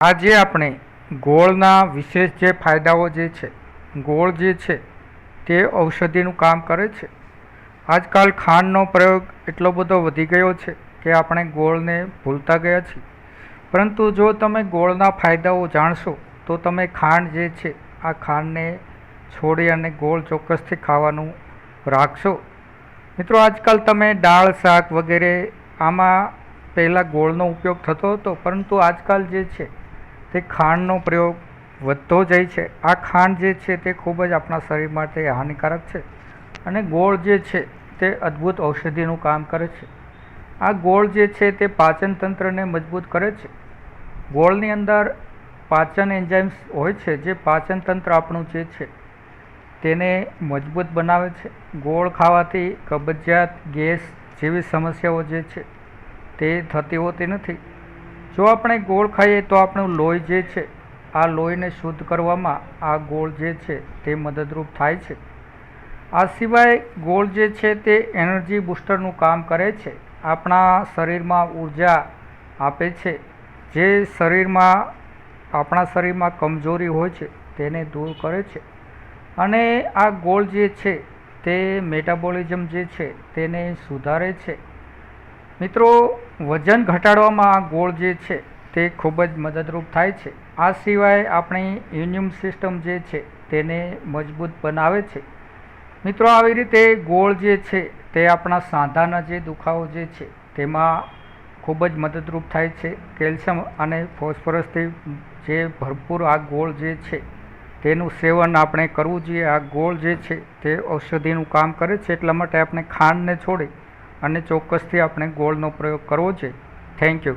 આજે આપણે ગોળના વિશેષ જે ફાયદાઓ જે છે, ગોળ જે છે, તે ઔષધિનું કામ કરે છે. આજકાલ ખાંડનો પ્રયોગ એટલો બધો વધી ગયો છે કે આપણે ગોળને ભૂલતા ગયા છીએ. પરંતુ જો તમે ગોળના ફાયદાઓ જાણશો, તો તમે ખાંડ જે છે, આ ખાંડને છોડી અને ગોળ ચોક્કસથી ખાવાનું રાખશો. મિત્રો, આજકાલ તમે દાળ, શાક વગેરે આમાં પહેલાં ગોળનો ઉપયોગ થતો હતો, પરંતુ આજકાલ જે છે તે ખાંડનો પ્રયોગ વધતો જાય છે. આ ખાંડ જે છે તે ખૂબ જ આપણા શરીર માટે હાનિકારક છે અને ગોળ જે છે તે અદ્ભુત ઔષધિનું કામ કરે છે. આ ગોળ જે છે તે પાચન તંત્રને મજબૂત કરે છે. ગોળની અંદર પાચન એન્ઝાઇમ્સ હોય છે જે પાચન તંત્ર આપણું જે છે તેને મજબૂત બનાવે છે. ગોળ ખાવાથી કબજિયાત ગેસ જેવી સમસ્યાઓ જે છે તે થતી હોતી નથી. જો આપણે ગોળ ખાઈએ તો આપણું લોહી જે છે, આ લોહીને શુદ્ધ કરવામાં આ ગોળ જે છે તે મદદરૂપ થાય છે. આ સિવાય ગોળ જે છે તે એનર્જી બૂસ્ટરનું કામ કરે છે. આપણા શરીરમાં ઊર્જા આપે છે. જે શરીરમાં, આપણા શરીરમાં કમજોરી હોય છે તેને દૂર કરે છે. અને આ ગોળ જે છે તે મેટાબોલિઝમ જે છે તેને સુધારે છે. મિત્રો, વજન ઘટાડવામાં આ ગોળ જે છે તે ખૂબ જ મદદરૂપ થાય છે. આ સિવાય આપણી ઇમ્યુન સિસ્ટમ જે છે તેને મજબૂત બનાવે છે. મિત્રો, આવી રીતે ગોળ જે છે તે આપણા સાંધાના જે દુખાવો જે છે તેમાં ખૂબ જ મદદરૂપ થાય છે. કેલ્શિયમ અને ફોસ્ફરસથી જે ભરપૂર આ ગોળ જે છે તેનું સેવન આપણે કરવું જોઈએ. આ ગોળ જે છે તે ઔષધિનું કામ કરે છે. એટલા માટે આપણે ખાંડને છોડી અને ચોક્કસથી આપણે ગોળનો પ્રયોગ કરવો છે. Thank you